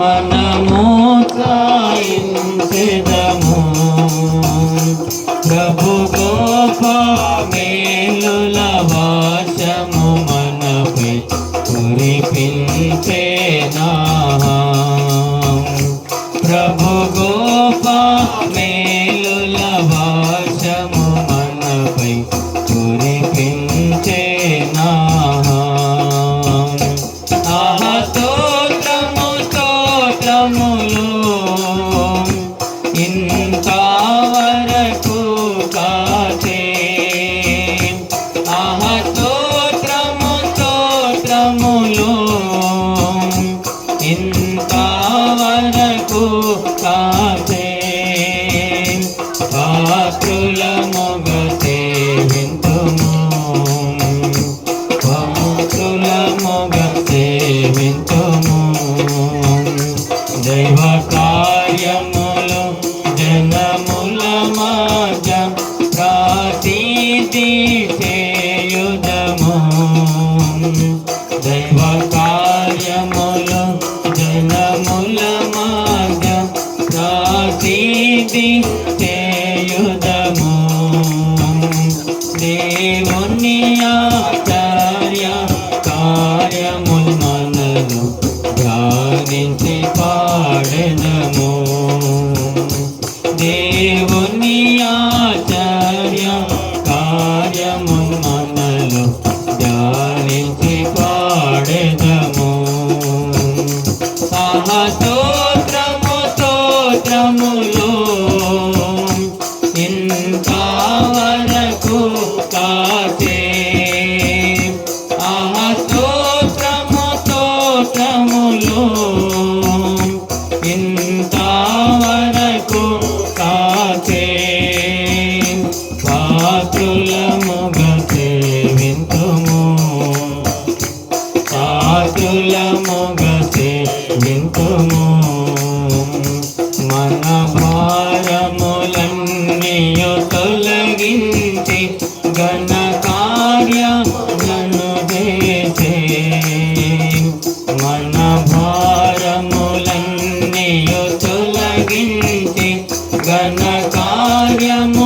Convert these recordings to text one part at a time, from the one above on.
మనము సాయించెదము ప్రభు గోప ఇంతవరకు కాచే మొగతే వింతుము పాత్రుల మొగతే వింతుము దైవ కార్యములు జనము దేవుని ఆచార్య కార్యముల్ మనలు ధ్యానించి పాడెదము. దేవుని ఆచార్య కార్యముల్ మనలు ధ్యానించి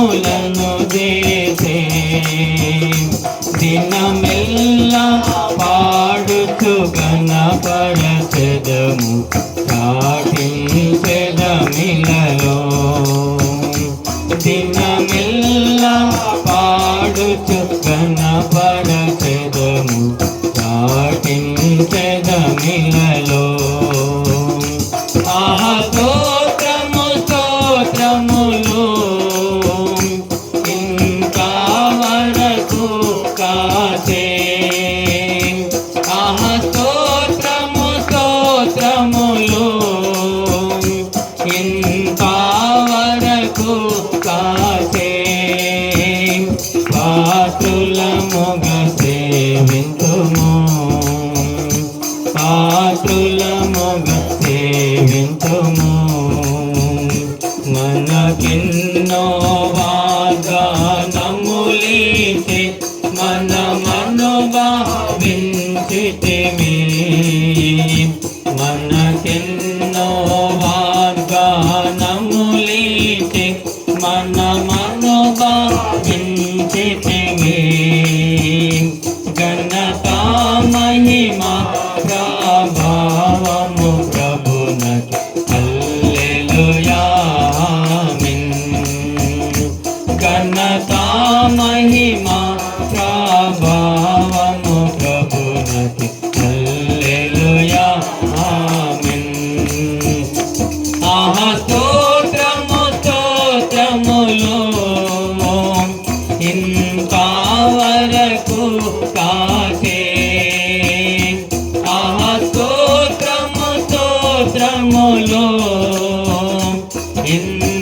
కార్యములను చేసే దినమెల్లా పాడుతూ గణపరచెదము చాటించెదమిలలో దినమెల్లా పాడుతూ గణపరచెదము పాత్రుల మొగసే మనకిన్నో వాగ్దానములీతే మన మనుగా వించితిమి వాగ్దానములీతే మన మనుగా వించితిమి ఘనతా మహిమా ప్రభావము ప్రభునతి హల్లెలూయా ఆమేన్ ఆహా స్తోత్రము స్తోత్రములు ఇంకా వరకు కాచే ఆహా స్తోత్రము స్తోత్రములు ఇంత